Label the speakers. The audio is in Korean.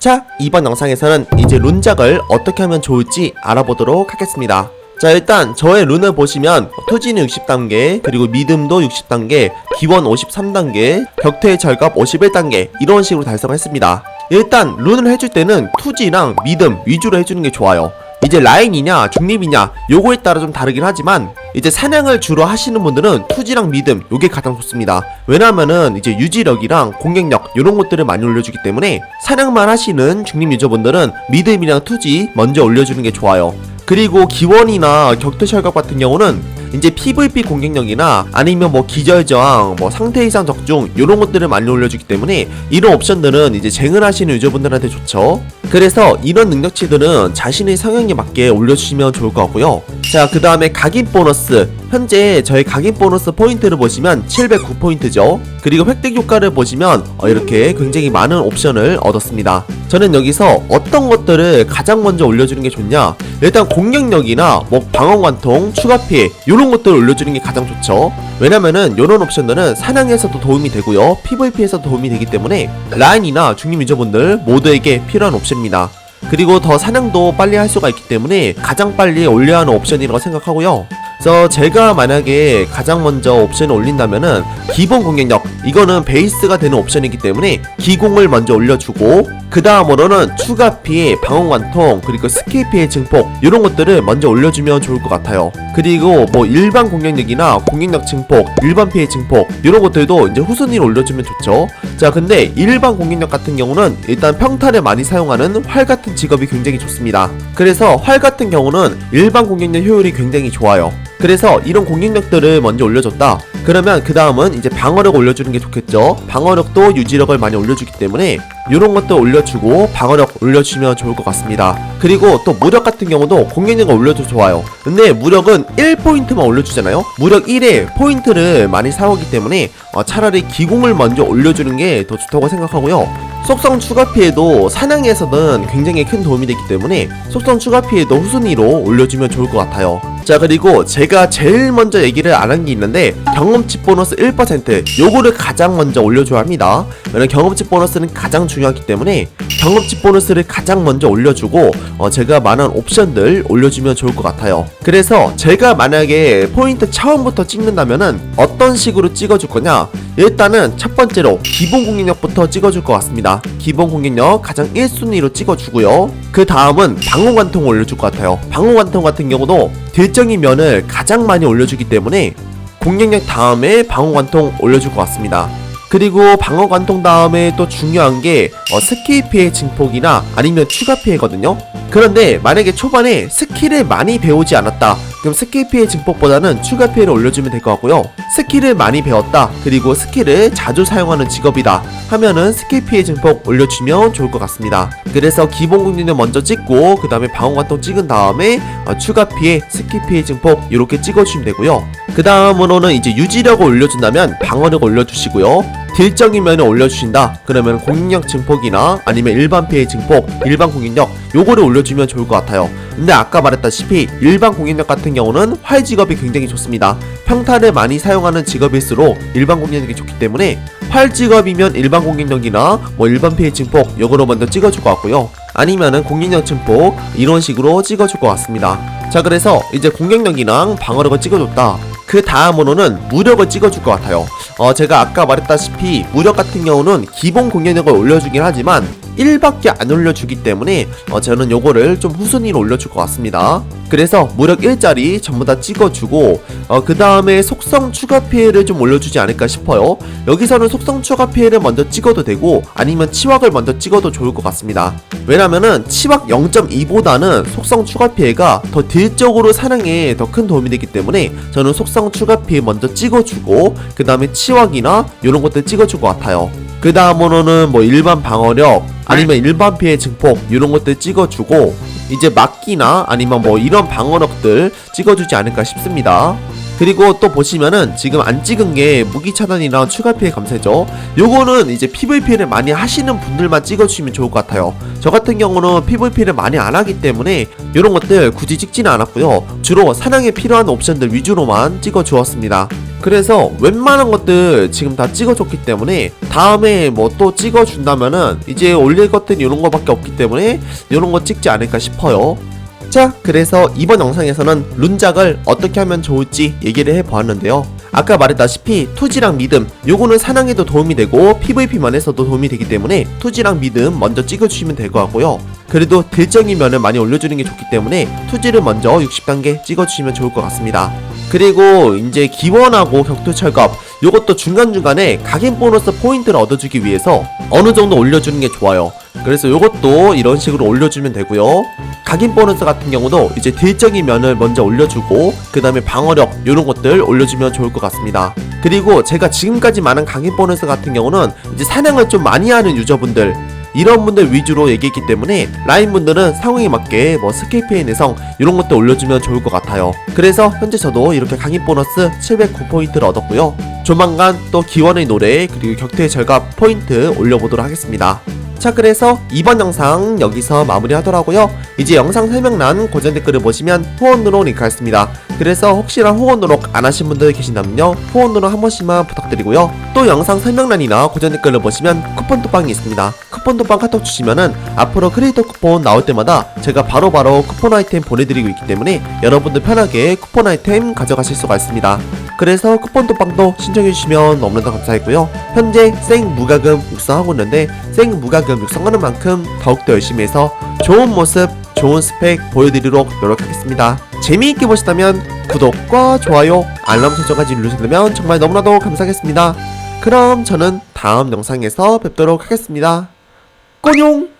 Speaker 1: 자, 이번 영상에서는 이제 룬작을 어떻게 하면 좋을지 알아보도록 하겠습니다. 자, 일단 저의 룬을 보시면 투지는 60단계, 그리고 믿음도 60단계, 기원 53단계, 격퇴의 절갑 51단계 이런 식으로 달성했습니다. 일단 룬을 해줄 때는 투지랑 믿음 위주로 해주는 게 좋아요. 이제 라인이냐 중립이냐 요거에 따라 좀 다르긴 하지만 이제 사냥을 주로 하시는 분들은 투지랑 믿음 요게 가장 좋습니다. 왜냐면은 이제 유지력이랑 공격력 요런 것들을 많이 올려주기 때문에 사냥만 하시는 중립 유저분들은 믿음이랑 투지 먼저 올려주는 게 좋아요. 그리고 기원이나 격투 철갑 같은 경우는 이제 PVP 공격력이나 아니면 뭐 기절저항, 뭐 상태 이상 적중 이런 것들을 많이 올려주기 때문에 이런 옵션들은 이제 쟁을 하시는 유저분들한테 좋죠. 그래서 이런 능력치들은 자신의 성향에 맞게 올려주시면 좋을 것 같고요. 자, 그 다음에 각인 보너스. 현재 저희 각인 보너스 포인트를 보시면 709포인트죠. 그리고 획득 효과를 보시면 어, 이렇게 굉장히 많은 옵션을 얻었습니다. 저는 여기서 어떤 것들을 가장 먼저 올려주는 게 좋냐? 일단 공격력이나 뭐 방어관통, 추가 피해 이런 것들을 올려주는 게 가장 좋죠. 왜냐면은 이런 옵션들은 사냥에서도 도움이 되고요, PVP에서도 도움이 되기 때문에 라인이나 중립 유저분들 모두에게 필요한 옵션입니다. 그리고 더 사냥도 빨리 할 수가 있기 때문에 가장 빨리 올려야 하는 옵션이라고 생각하고요. 그래서 제가 만약에 가장 먼저 옵션을 올린다면은 기본 공격력 이거는 베이스가 되는 옵션이기 때문에 기공을 먼저 올려주고 그 다음으로는 추가 피해, 방어 관통 그리고 스킬 피해 증폭 이런 것들을 먼저 올려주면 좋을 것 같아요. 그리고 뭐 일반 공격력이나 공격력 증폭, 일반 피해 증폭 이런 것들도 이제 후순위로 올려주면 좋죠. 자 근데 일반 공격력 같은 경우는 일단 평타를 많이 사용하는 활 같은 직업이 굉장히 좋습니다. 그래서 활 같은 경우는 일반 공격력 효율이 굉장히 좋아요. 그래서 이런 공격력들을 먼저 올려줬다. 그러면 그 다음은 이제 방어력 올려주는 게 좋겠죠. 방어력도 유지력을 많이 올려주기 때문에 이런 것도 올려주고 방어력 올려주면 좋을 것 같습니다. 그리고 또 무력 같은 경우도 공격력을 올려도 좋아요. 근데 무력은 1포인트만 올려주잖아요. 무력 1에 포인트를 많이 사오기 때문에 어, 차라리 기공을 먼저 올려주는 게 더 좋다고 생각하고요. 속성 추가 피해도 사냥에서는 굉장히 큰 도움이 되기 때문에 속성 추가 피해도 후순위로 올려주면 좋을 것 같아요. 자 그리고 제가 제일 먼저 얘기를 안 한 게 있는데 경험치 보너스 1% 요거를 가장 먼저 올려줘야 합니다. 왜냐면 경험치 보너스는 가장 중요하기 때문에 경험치 보너스를 가장 먼저 올려주고 어, 제가 말한 옵션들 올려주면 좋을 것 같아요. 그래서 제가 만약에 포인트 처음부터 찍는다면은 어떤 식으로 찍어줄 거냐? 일단은 첫 번째로 기본 공격력부터 찍어줄 것 같습니다. 기본 공격력 가장 1순위로 찍어주고요. 그 다음은 방어관통 올려줄 것 같아요. 방어관통 같은 경우도 딜적인 면을 가장 많이 올려주기 때문에 공격력 다음에 방어관통 올려줄 것 같습니다. 그리고 방어 관통 다음에 또 중요한 게 어, 스킬 피해 증폭이나 아니면 추가 피해거든요. 그런데 만약에 초반에 스킬을 많이 배우지 않았다. 그럼 스킬 피해 증폭보다는 추가 피해를 올려주면 될 것 같고요. 스킬을 많이 배웠다. 그리고 스킬을 자주 사용하는 직업이다. 하면은 스킬 피해 증폭 올려주면 좋을 것 같습니다. 그래서 기본 공격력 먼저 찍고 그 다음에 방어관통 찍은 다음에 어, 추가 피해, 스킬 피해 증폭 이렇게 찍어주시면 되고요. 그 다음으로는 이제 유지력을 올려준다면 방어력 올려주시고요. 딜적인 면을 올려주신다. 그러면 공격력 증폭이나 아니면 일반 피해 증폭 일반 공격력 요거를 올려주면 좋을 것 같아요. 근데 아까 말했다시피 일반 공격력 같은 경우는 활 직업이 굉장히 좋습니다. 평타를 많이 사용하는 직업일수록 일반 공격력이 좋기 때문에 활 직업이면 일반 공격력이나 뭐 일반 피해 증폭 요거로 먼저 찍어줄 것 같고요. 아니면은 공격력 증폭 이런 식으로 찍어줄 것 같습니다. 자 그래서 이제 공격력이랑 방어력을 찍어줬다. 그 다음으로는 무력을 찍어줄 것 같아요 어, 제가 아까 말했다시피 무력 같은 경우는 기본 공격력을 올려주긴 하지만 1밖에 안 올려주기 때문에 어, 저는 요거를 좀 후순위로 올려줄 것 같습니다. 그래서 무력 1짜리 전부 다 찍어주고 어, 그 다음에 속성 추가 피해를 좀 올려주지 않을까 싶어요. 여기서는 속성 추가 피해를 먼저 찍어도 되고 아니면 치확을 먼저 찍어도 좋을 것 같습니다. 왜냐면은 치확 0.2보다는 속성 추가 피해가 더 딜적으로 사냥에 더 큰 도움이 되기 때문에 저는 속성 추가 피해 먼저 찍어주고 그 다음에 치확이나 이런 것들 찍어줄 것 같아요. 그 다음으로는 뭐 일반 방어력 아니면 일반 피해 증폭 이런 것들 찍어주고 이제 막기나 아니면 뭐 이런 방어력들 찍어주지 않을까 싶습니다. 그리고 또 보시면은 지금 안 찍은 게 무기 차단이랑 추가 피해 감쇄죠. 요거는 이제 PVP를 많이 하시는 분들만 찍어주시면 좋을 것 같아요. 저 같은 경우는 PVP를 많이 안 하기 때문에 이런 것들 굳이 찍지는 않았고요. 주로 사냥에 필요한 옵션들 위주로만 찍어 주었습니다. 그래서 웬만한 것들 지금 다 찍어줬기 때문에 다음에 뭐 또 찍어준다면은 이제 올릴 것들이 이런 거밖에 없기 때문에 이런 거 찍지 않을까 싶어요. 자, 그래서 이번 영상에서는 룬작을 어떻게 하면 좋을지 얘기를 해보았는데요. 아까 말했다시피 투지랑 믿음 요거는 사냥에도 도움이 되고 PVP만 해서도 도움이 되기 때문에 투지랑 믿음 먼저 찍어주시면 될 것 같고요. 그래도 면을 많이 올려주는 게 좋기 때문에 투지를 먼저 60단계 찍어주시면 좋을 것 같습니다. 그리고 이제 기원하고 격투 철갑 요것도 중간중간에 각인 보너스 포인트를 얻어주기 위해서 어느 정도 올려주는 게 좋아요. 그래서 요것도 이런 식으로 올려주면 되고요. 각인 보너스 같은 경우도 이제 딜적인 면을 먼저 올려주고 그 다음에 방어력 이런 것들 올려주면 좋을 것 같습니다. 그리고 제가 지금까지 많은 각인 보너스 같은 경우는 이제 사냥을 좀 많이 하는 유저분들 이런 분들 위주로 얘기했기 때문에 라인 분들은 상황에 맞게 뭐 스케이프의 내성 이런 것도 올려주면 좋을 것 같아요. 그래서 현재 저도 이렇게 강의 보너스 709포인트를 얻었고요. 조만간 또 기원의 노래 그리고 격투의 절갑 포인트 올려보도록 하겠습니다. 자 그래서 이번 영상 여기서 마무리하더라고요. 이제 영상 설명란 고정 댓글을 보시면 후원 누록 링크했습니다. 그래서 혹시나 후원 누록 안 하신 분들 계신다면요 후원 누록 한 번씩만 부탁드리고요. 또 영상 설명란이나 고정 댓글을 보시면 쿠폰 도빵이 있습니다. 쿠폰 도빵 카톡 주시면은 앞으로 크리에이터 쿠폰 나올 때마다 제가 바로 바로 쿠폰 아이템 보내드리고 있기 때문에 여러분들 편하게 쿠폰 아이템 가져가실 수가 있습니다. 그래서 쿠폰 도 빵도 신청해주시면 너무나도 감사했고요. 현재 생 무과금 육성하고 있는데 생 무과금 육성하는 만큼 더욱더 열심히 해서 좋은 모습, 좋은 스펙 보여드리도록 노력하겠습니다. 재미있게 보셨다면 구독과 좋아요, 알람 설정까지 누르시면 정말 너무나도 감사하겠습니다. 그럼 저는 다음 영상에서 뵙도록 하겠습니다. 꼬뇽!